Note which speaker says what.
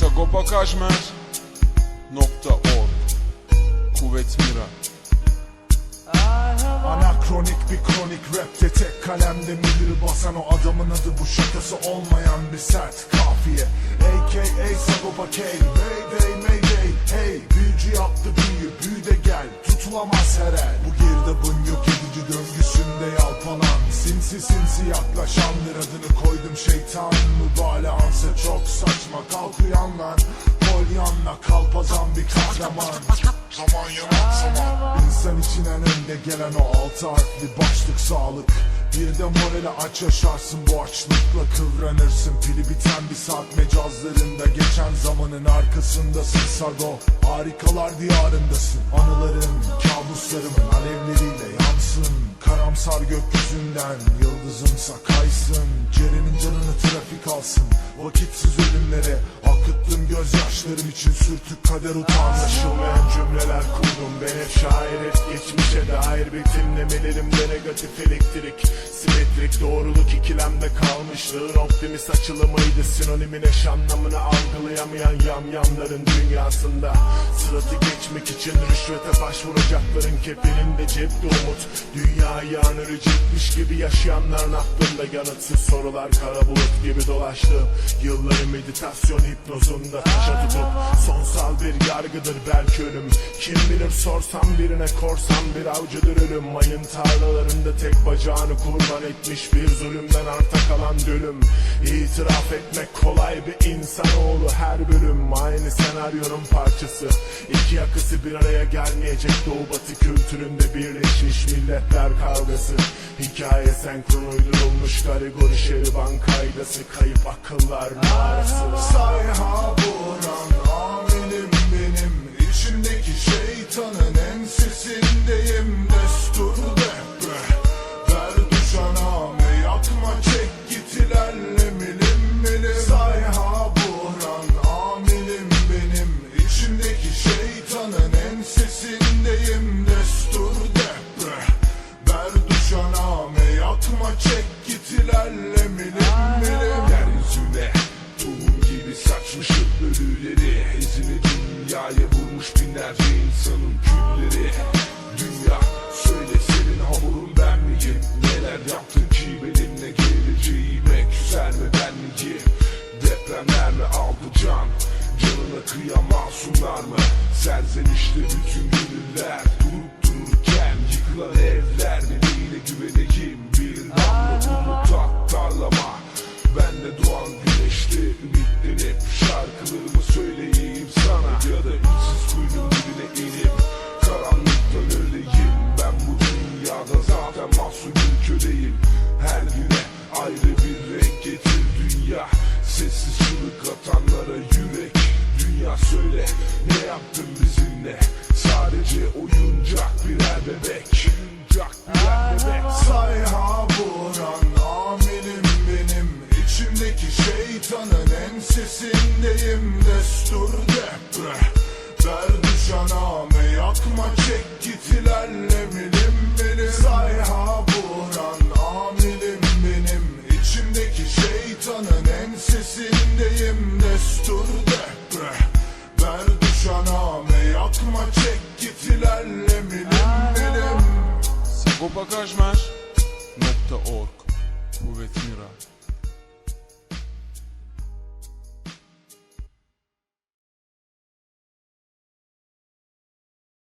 Speaker 1: Sagopakajmer.org Kuvvet Mira.
Speaker 2: Anakronik bir kronik rapte tek kalemde müdür basan o adamın adı bu şakası olmayan bir sert kafiye. A.K.A. Sagopa K Mayday Mayday. Hey büyücü yaptı büyü büyü de gel. Tutulamaz her el. Bu girdabın yok edici döngüsünde yalpalan. Sinsi sinsi yaklaşandır adını koydum şeytan. Mübalağansa çok saçma kalk uyanlar Polyanla kalpazan bir kahraman. Zaman yanar zaman. İnsan için en önde gelen o altı harfli başlık sağlık. Bir de morali aç yaşarsın bu açlıkla kıvranırsın. Pili biten bir saat mecazlarında geçen zamanın arkasındasın. Sago Harikalar diyarındasın. Anıların kabuslarımın alevleriyle yansın. Karamsar gökyüzünden yıldızımsa kaysın. Ceren'in canını trafik alsın Vakitsiz ölümlere akıttım gözyaşlarım için sürtük kader utanmışılmayan cümleler kurdum Ben hep şair hep geçmişe dair betimlemelerimde negatif elektrik Simetrik doğruluk ikilemde kalmışlığın optimist açılımıydı Sinonimin eş anlamını algılayamayan yamyamların dünyasında. Sıratı geçmek için rüşvete başvuracakların kefeninde cepte umut. Dünyayı anıracakmış gibi yaşayanların aklında yanıtsız sorular kara bulut gibi dolaştı Yılları meditasyon hipnozunda taşa tutup Sonsal bir yargıdır belki ölüm. Kim bilir sorsam birine korsam bir avcıdır ölüm. Mayın tarlalarında tek bacağını kurban etmiş bir zulümden arta kalan dölüm İtiraf etmek kolay bir insanoğlu her bölüm. Aynı senaryonun parçası. İki yakası bir araya gelmeyecek. Doğu batı kültüründe birleşmiş milletler kavgası. Hikaye senkron uydurulmuş kategori şeriban kaydası Kayıp akıllar mağarası Sayha
Speaker 3: binlerce insanın külleri Dünya söyle senin hamurun ben miyim? Neler yaptın ki benimle geleceğime Küser mi ben miyim? Depremler mi aldı can Canına kıyan masumlar mı? Serzenişte bütün gönüller köleyim Her güne ayrı bir renk getir. Dünya Sessiz çığlık atanlara yürek. Dünya söyle ne yaptın bizimle? Sadece oyuncak birer bebek. Oyuncak birer bebek.
Speaker 2: Sayha buran amirim benim. İçimdeki şeytanın ensesindeyim. Destur yakma çek git milim milim
Speaker 1: Sagopakajmer.org Kuvvet Mira